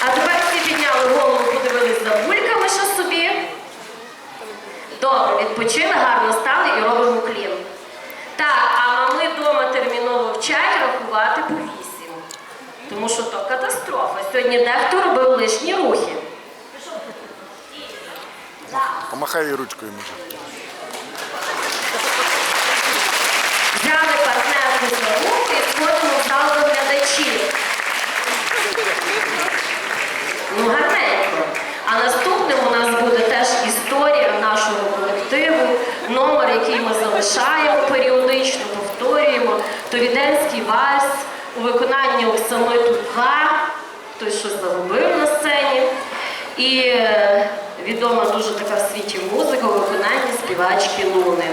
А тепер всі підняли голову, подивились за бульками що собі. Добре, відпочили, гарно стали і робимо клін. Так, а мами вдома терміново вчать рахувати по вісім. Тому що то катастрофа. Сьогодні дехто робив лишні рухи. Помахай її ручкою може. Номер, який ми залишаємо періодично, повторюємо. Товіденський вальс у виконанні Оксани Тупка, той, що загубив на сцені. І е, відома дуже така в світі музика у виконанні співачки Луни.